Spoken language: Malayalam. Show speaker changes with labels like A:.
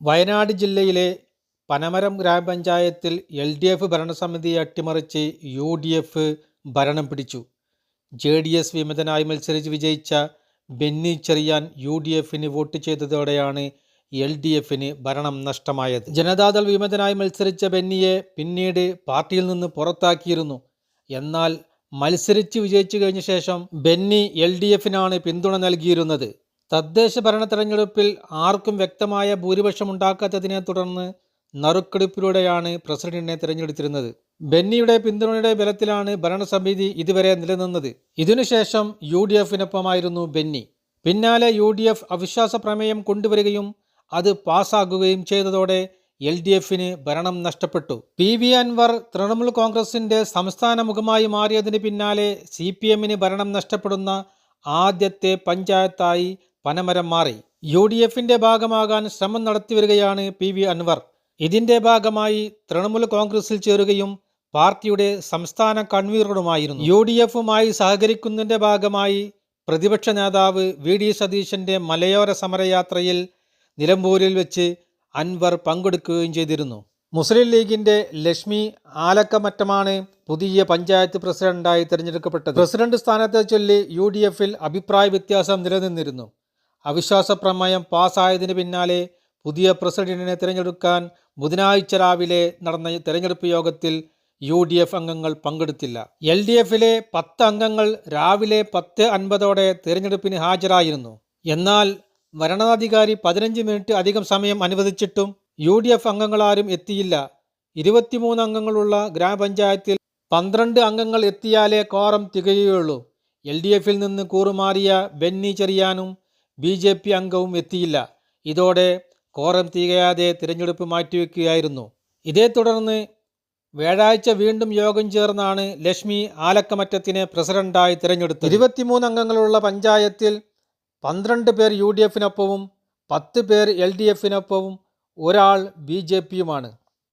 A: വയനാട് ജില്ലയിലെ പനമരം ഗ്രാമപഞ്ചായത്തിൽ എൽ ഡി എഫ് ഭരണസമിതിയെ അട്ടിമറിച്ച് യു ഡി എഫ് ഭരണം പിടിച്ചു. ജെ ഡി എസ് വിമതനായി മത്സരിച്ച് വിജയിച്ച ബെന്നി ചെറിയാൻ യു ഡി എഫിന് വോട്ട് ചെയ്തതോടെയാണ് എൽ ഡി എഫിന് ഭരണം നഷ്ടമായത്. ജനതാദൾ വിമതനായി മത്സരിച്ച ബെന്നിയെ പിന്നീട് പാർട്ടിയിൽ നിന്ന് പുറത്താക്കിയിരുന്നു. എന്നാൽ മത്സരിച്ച് വിജയിച്ചു കഴിഞ്ഞ ശേഷം ബെന്നി എൽ ഡി എഫിനാണ് പിന്തുണ നൽകിയിരുന്നത്. തദ്ദേശ ഭരണ തെരഞ്ഞെടുപ്പിൽ ആർക്കും വ്യക്തമായ ഭൂരിപക്ഷം ഉണ്ടാക്കാത്തതിനെ തുടർന്ന് നറുക്കെടുപ്പിലൂടെയാണ് പ്രസിഡന്റിനെ തിരഞ്ഞെടുത്തിരുന്നത്. ബെന്നിയുടെ പിന്തുണയുടെ ബലത്തിലാണ് ഭരണസമിതി ഇതുവരെ നിലനിന്നത്. ഇതിനുശേഷം യു ഡി എഫിനൊപ്പമായിരുന്നു ബെന്നി. പിന്നാലെ യു ഡി എഫ് അവിശ്വാസ പ്രമേയം കൊണ്ടുവരികയും അത് പാസ്സാകുകയും ചെയ്തതോടെ എൽ ഡി എഫിന് ഭരണം നഷ്ടപ്പെട്ടു. പി വി അൻവർ തൃണമൂൽ കോൺഗ്രസിന്റെ സംസ്ഥാന മുഖമായി മാറിയതിന് പിന്നാലെ സി പി എമ്മിന് ഭരണം നഷ്ടപ്പെടുന്ന ആദ്യത്തെ പഞ്ചായത്തായി പനമരം മാറി. യു ഡി എഫിന്റെ ഭാഗമാകാൻ ശ്രമം നടത്തിവരികയാണ് പി വി അൻവർ. ഇതിന്റെ ഭാഗമായി തൃണമൂൽ കോൺഗ്രസിൽ ചേരുകയും പാർട്ടിയുടെ സംസ്ഥാന കൺവീനറുമായിരുന്നു. യു ഡി എഫുമായി സഹകരിക്കുന്നതിന്റെ ഭാഗമായി പ്രതിപക്ഷ നേതാവ് വി ഡി സതീശന്റെ മലയോര സമരയാത്രയിൽ നിലമ്പൂരിൽ വെച്ച് അൻവർ പങ്കെടുക്കുകയും ചെയ്തിരുന്നു. മുസ്ലിം ലീഗിന്റെ ലക്ഷ്മി ആലക്കമറ്റമാണ് പുതിയ പഞ്ചായത്ത് പ്രസിഡന്റായി തിരഞ്ഞെടുക്കപ്പെട്ടത്. പ്രസിഡന്റ് സ്ഥാനത്തെ ചൊല്ലി യു ഡി എഫിൽ അഭിപ്രായ വ്യത്യാസം നിലനിന്നിരുന്നു. അവിശ്വാസ പ്രമേയം പാസ്സായതിന് പിന്നാലെ പുതിയ പ്രസിഡന്റിനെ തിരഞ്ഞെടുക്കാൻ ബുധനാഴ്ച രാവിലെ നടന്ന തെരഞ്ഞെടുപ്പ് യോഗത്തിൽ യു ഡി എഫ് അംഗങ്ങൾ പങ്കെടുത്തില്ല. എൽ ഡി എഫിലെ പത്ത് അംഗങ്ങൾ രാവിലെ പത്ത് അൻപതോടെ തിരഞ്ഞെടുപ്പിന് ഹാജരായിരുന്നു. എന്നാൽ ഭരണാധികാരി പതിനഞ്ച് മിനിറ്റ് അധികം സമയം അനുവദിച്ചിട്ടും യു ഡി എഫ് അംഗങ്ങളാരും എത്തിയില്ല. ഇരുപത്തിമൂന്ന് അംഗങ്ങളുള്ള ഗ്രാമപഞ്ചായത്തിൽ പന്ത്രണ്ട് അംഗങ്ങൾ എത്തിയാലേ കോറം തികയുകയുള്ളൂ. എൽ ഡി എഫിൽ നിന്ന് കൂറുമാറിയ ബെന്നി ചെറിയാനും ബി ജെ പി അംഗവും എത്തിയില്ല. ഇതോടെ കോറം തികയാതെ തിരഞ്ഞെടുപ്പ് മാറ്റിവെക്കുകയായിരുന്നു. ഇതേ തുടർന്ന് വ്യാഴാഴ്ച വീണ്ടും യോഗം ചേർന്നാണ് ലക്ഷ്മി ആലക്കമറ്റത്തിനെ പ്രസിഡന്റായി തിരഞ്ഞെടുത്തത്. ഇരുപത്തിമൂന്ന് അംഗങ്ങളുള്ള പഞ്ചായത്തിൽ പന്ത്രണ്ട് പേർ യു ഡി എഫിനൊപ്പവും പത്ത് പേർ എൽ ഡി എഫിനൊപ്പവും ഒരാൾ ബി ജെ പിയുമാണ്.